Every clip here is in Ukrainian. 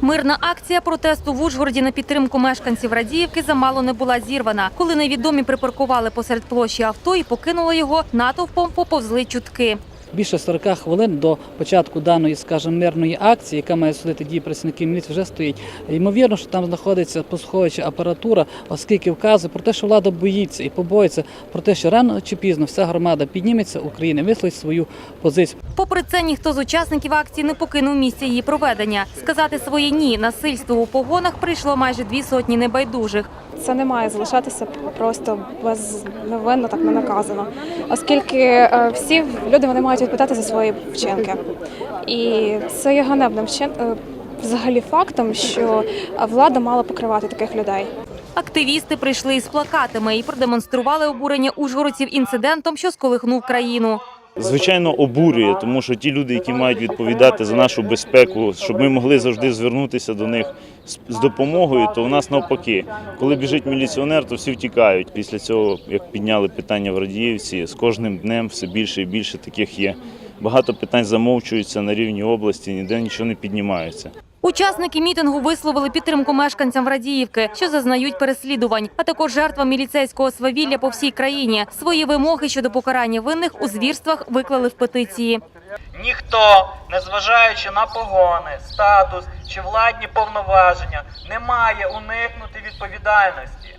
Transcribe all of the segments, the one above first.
Мирна акція протесту в Ужгороді на підтримку мешканців Радіївки замало не була зірвана. Коли невідомі припаркували посеред площі авто і покинули його, натовпом поповзли чутки. Більше 40 хвилин до початку даної, скажімо, мирної акції, яка має судити дії працівників міліції, вже стоїть. Ймовірно, що там знаходиться посховича апаратура, оскільки вказує про те, що влада боїться і побоїться про те, що рано чи пізно вся громада підніметься України, висловить свою позицію. Попри це, ніхто з учасників акції не покинув місце її проведення. Сказати своє ні насильству у погонах прийшло майже дві сотні небайдужих. Це не має залишатися просто безневинно, так не наказано, оскільки е, всі люди вони мають відповідати за свої вчинки. І це є ганебним вчин... е, взагалі фактом, що влада мала покривати таких людей. Активісти прийшли із плакатами і продемонстрували обурення ужгородців інцидентом, що сколихнув країну. Звичайно, обурює, тому що ті люди, які мають відповідати за нашу безпеку, щоб ми могли завжди звернутися до них з- допомогою, то у нас навпаки, коли біжить міліціонер, то всі втікають. Після цього, як підняли питання в Радіївці, з кожним днем все більше і більше таких є. Багато питань замовчуються на рівні області, ніде нічого не піднімається. Учасники мітингу висловили підтримку мешканцям Радіївки, що зазнають переслідувань, а також жертвам міліцейського свавілля по всій країні. Свої вимоги щодо покарання винних у звірствах виклали в петиції. Ніхто, незважаючи на погони, статус чи владні повноваження, не має уникнути відповідальності.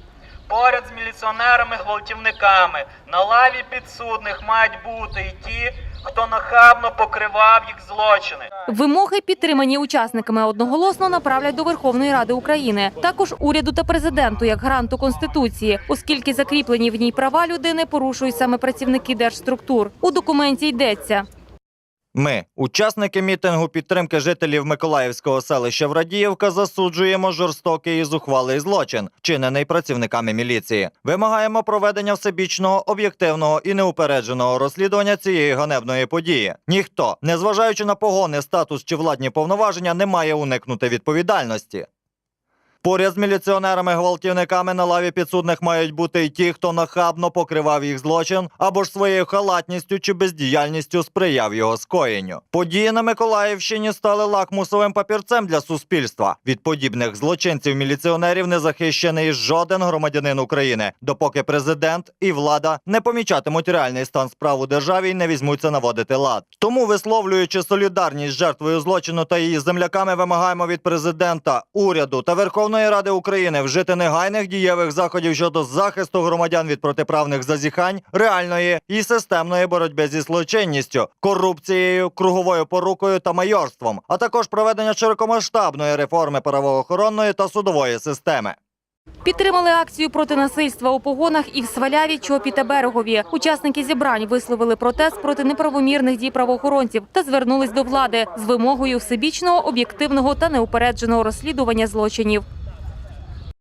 Поряд з міліціонерами-гвалтівниками на лаві підсудних мають бути і ті, хто нахабно покривав їх злочини. Вимоги, підтримані учасниками одноголосно, направлять до Верховної Ради України, також уряду та президенту як гаранту конституції, оскільки закріплені в ній права людини порушують саме працівники держструктур. У документі йдеться. Ми, учасники мітингу підтримки жителів Миколаївського селища Врадіївка, засуджуємо жорстокий і зухвалий злочин, вчинений працівниками міліції. Вимагаємо проведення всебічного, об'єктивного і неупередженого розслідування цієї ганебної події. Ніхто, незважаючи на погони, статус чи владні повноваження, не має уникнути відповідальності. Поряд з міліціонерами-гвалтівниками на лаві підсудних мають бути й ті, хто нахабно покривав їх злочин або ж своєю халатністю чи бездіяльністю сприяв його скоєнню. Події на Миколаївщині стали лакмусовим папірцем для суспільства. Від подібних злочинців-міліціонерів не захищений жоден громадянин України, допоки президент і влада не помічатимуть реальний стан справ у державі і не візьмуться наводити лад. Тому, висловлюючи солідарність з жертвою злочину та її земляками, вимагаємо від президента, уряду та Верховної Ради України вжити негайних дієвих заходів щодо захисту громадян від протиправних зазіхань, реальної і системної боротьби зі злочинністю, корупцією, круговою порукою та майорством, а також проведення широкомасштабної реформи правоохоронної та судової системи. Підтримали акцію проти насильства у погонах і в Сваляві, Чопі та Берегові. Учасники зібрань висловили протест проти неправомірних дій правоохоронців та звернулись до влади з вимогою всебічного, об'єктивного та неупередженого розслідування злочинів.